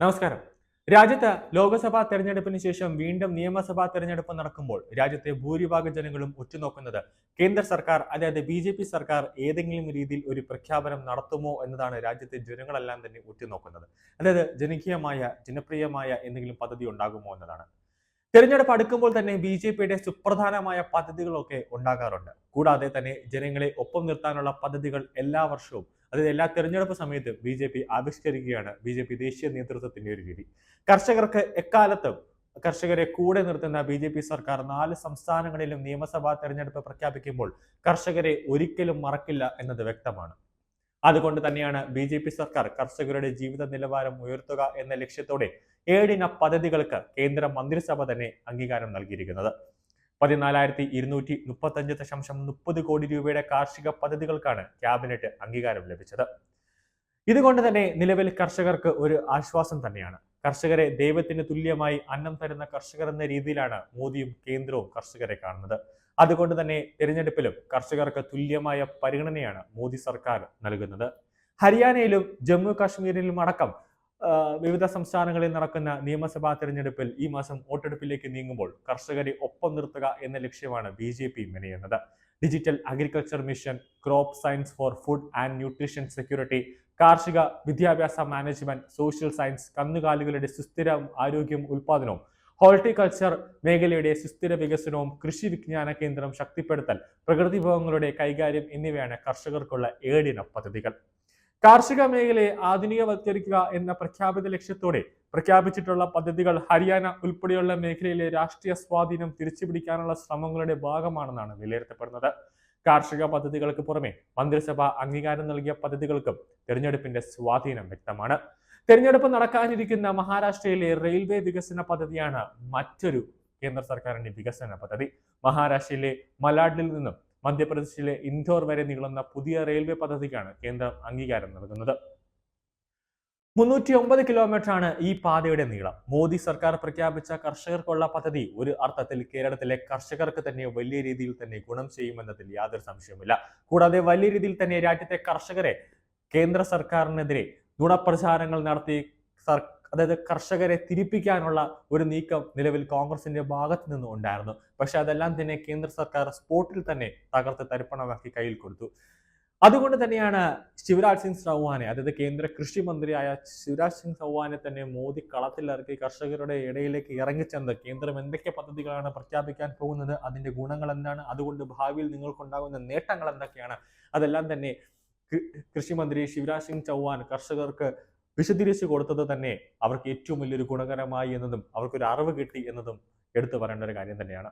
നമസ്കാരം. രാജ്യത്ത് ലോക്സഭാ തെരഞ്ഞെടുപ്പിന് ശേഷം വീണ്ടും നിയമസഭാ തെരഞ്ഞെടുപ്പ് നടക്കുമ്പോൾ രാജ്യത്തെ ഭൂരിഭാഗം ജനങ്ങളും ഉറ്റുനോക്കുന്നത് കേന്ദ്ര സർക്കാർ അതായത് ബി ജെ പി സർക്കാർ ഏതെങ്കിലും രീതിയിൽ ഒരു പ്രഖ്യാപനം നടത്തുമോ എന്നതാണ് രാജ്യത്തെ ജനങ്ങളെല്ലാം തന്നെ ഉറ്റുനോക്കുന്നത്. അതായത് ജനകീയമായ ജനപ്രിയമായ എന്തെങ്കിലും പദ്ധതി ഉണ്ടാകുമോ എന്നതാണ്. തെരഞ്ഞെടുപ്പ് അടുക്കുമ്പോൾ തന്നെ ബി ജെ പിയുടെ സുപ്രധാനമായ പദ്ധതികളൊക്കെ ഉണ്ടാകാറുണ്ട്. കൂടാതെ തന്നെ ജനങ്ങളെ ഒപ്പം നിർത്താനുള്ള പദ്ധതികൾ എല്ലാ വർഷവും അതായത് എല്ലാ തെരഞ്ഞെടുപ്പ് സമയത്തും ബി ജെ പി ആവിഷ്കരിക്കുകയാണ് ബി ജെ പി ദേശീയ നേതൃത്വത്തിന്റെ ഒരു രീതി. കർഷകർക്ക് എക്കാലത്തും കർഷകരെ കൂടെ നിർത്തുന്ന ബി ജെ പി സർക്കാർ നാല് സംസ്ഥാനങ്ങളിലും നിയമസഭാ തെരഞ്ഞെടുപ്പ് പ്രഖ്യാപിക്കുമ്പോൾ കർഷകരെ ഒരിക്കലും മറക്കില്ല എന്നത് വ്യക്തമാണ്. അതുകൊണ്ട് തന്നെയാണ് ബി ജെ പി സർക്കാർ കർഷകരുടെ ജീവിത നിലവാരം ഉയർത്തുക എന്ന ലക്ഷ്യത്തോടെ ഏഴിന പദ്ധതികൾക്ക് കേന്ദ്ര മന്ത്രിസഭ തന്നെ അംഗീകാരം നൽകിയിരിക്കുന്നത്. പതിനാലായിരത്തി ഇരുന്നൂറ്റി മുപ്പത്തഞ്ച് ദശാംശം മുപ്പത് കോടി രൂപയുടെ കാർഷിക പദ്ധതികൾക്കാണ് ക്യാബിനറ്റ് അംഗീകാരം ലഭിച്ചത്. ഇതുകൊണ്ട് തന്നെ നിലവിൽ കർഷകർക്ക് ഒരു ആശ്വാസം തന്നെയാണ്. കർഷകരെ ദൈവത്തിന് തുല്യമായി അന്നം തരുന്ന കർഷകർ എന്ന രീതിയിലാണ് മോദിയും കേന്ദ്രവും കർഷകരെ കാണുന്നത്. അതുകൊണ്ട് തന്നെ തിരഞ്ഞെടുപ്പിലും കർഷകർക്ക് തുല്യമായ പരിഗണനയാണ് മോദി സർക്കാർ നൽകുന്നത്. ഹരിയാനയിലും ജമ്മു കാശ്മീരിലും അടക്കം വിവിധ സംസ്ഥാനങ്ങളിൽ നടക്കുന്ന നിയമസഭാ തെരഞ്ഞെടുപ്പിൽ ഈ മാസം വോട്ടെടുപ്പിലേക്ക് നീങ്ങുമ്പോൾ കർഷകരെ ഒപ്പം നിർത്തുക എന്ന ലക്ഷ്യമാണ് B J P മെനയുന്നത്. Digital agriculture mission crop science for food and nutrition security കാർഷിക വിദ്യാഭ്യാസ മാനേജ്മെന്റ് സോഷ്യൽ സയൻസ് കന്നുകാലികളുടെ സുസ്ഥിര ആരോഗ്യം ഉൽപാദനവും ഹോർട്ടിക്കൾച്ചർ മേഖലയുടെ സുസ്ഥിര വികസനവും കൃഷി വിജ്ഞാന കേന്ദ്രം ശക്തിപ്പെടുത്തൽ പ്രകൃതി വിഭവങ്ങളുടെ കൈകാര്യം എന്നിവയാണ് കർഷകർക്കുള്ള ഏഴിന പദ്ധതികൾ. കാർഷിക മേഖലയെ ആധുനികവൽക്കരിക്കുക എന്ന പ്രഖ്യാപിത ലക്ഷ്യത്തോടെ പ്രഖ്യാപിച്ചിട്ടുള്ള പദ്ധതികൾ ഹരിയാന ഉൾപ്പെടെയുള്ള മേഖലയിലെ രാഷ്ട്രീയ സ്വാധീനം തിരിച്ചുപിടിക്കാനുള്ള ശ്രമങ്ങളുടെ ഭാഗമാണെന്നാണ് വിലയിരുത്തപ്പെടുന്നത്. കാർഷിക പദ്ധതികൾക്ക് പുറമെ മന്ത്രിസഭ അംഗീകാരം നൽകിയ പദ്ധതികൾക്കും തെരഞ്ഞെടുപ്പിന്റെ സ്വാധീനം വ്യക്തമാണ്. തെരഞ്ഞെടുപ്പ് നടക്കാനിരിക്കുന്ന മഹാരാഷ്ട്രയിലെ റെയിൽവേ വികസന പദ്ധതിയാണ് മറ്റൊരു കേന്ദ്ര സർക്കാരിന്റെ വികസന പദ്ധതി. മഹാരാഷ്ട്രയിലെ മലാഡിൽ നിന്നും മധ്യപ്രദേശിലെ ഇൻഡോർ വരെ നീളുന്ന പുതിയ റെയിൽവേ പദ്ധതിക്കാണ് കേന്ദ്രം അംഗീകാരം നൽകുന്നത്. മുന്നൂറ്റി ഒമ്പത് കിലോമീറ്റർ ആണ് ഈ പാതയുടെ നീളം. മോദി സർക്കാർ പ്രഖ്യാപിച്ച കർഷകർക്കുള്ള പദ്ധതി ഒരു അർത്ഥത്തിൽ കേരളത്തിലെ കർഷകർക്ക് തന്നെ വലിയ രീതിയിൽ തന്നെ ഗുണം ചെയ്യുമെന്നതിൽ യാതൊരു സംശയവുമില്ല. കൂടാതെ വലിയ രീതിയിൽ തന്നെ രാജ്യത്തെ കർഷകരെ കേന്ദ്ര സർക്കാരിനെതിരെ ഗുണപ്രചാരങ്ങൾ നടത്തി അതായത് കർഷകരെ തിരിപ്പിക്കാനുള്ള ഒരു നീക്കം നിലവിൽ കോൺഗ്രസിന്റെ ഭാഗത്ത് നിന്നും ഉണ്ടായിരുന്നു. പക്ഷെ അതെല്ലാം തന്നെ കേന്ദ്ര സർക്കാർ സ്പോട്ടിൽ തന്നെ തകർത്ത് തരിപ്പണമാക്കി കയ്യിൽ കൊടുത്തു. അതുകൊണ്ട് തന്നെയാണ് ശിവരാജ് സിംഗ് ചൗഹാനെ അതായത് കേന്ദ്ര കൃഷി മന്ത്രിയായ ശിവരാജ് സിംഗ് ചൗഹാനെ തന്നെ മോദി കളത്തിലിറക്കി കർഷകരുടെ ഇടയിലേക്ക് ഇറങ്ങിച്ചെന്ന് കേന്ദ്രം എന്തൊക്കെ പദ്ധതികളാണ് പ്രഖ്യാപിക്കാൻ പോകുന്നത് അതിന്റെ ഗുണങ്ങൾ എന്താണ് അതുകൊണ്ട് ഭാവിയിൽ നിങ്ങൾക്കുണ്ടാകുന്ന നേട്ടങ്ങൾ എന്തൊക്കെയാണ് അതെല്ലാം തന്നെ കൃഷിമന്ത്രി ശിവരാജ് സിംഗ് ചൗഹാൻ കർഷകർക്ക് വിശദീകരിച്ചു കൊടുത്തത് തന്നെ അവർക്ക് ഏറ്റവും വലിയൊരു ഗുണകരമായി എന്നതും അവർക്കൊരു അറിവ് കിട്ടി എന്നതും എടുത്തു പറയേണ്ട ഒരു കാര്യം തന്നെയാണ്.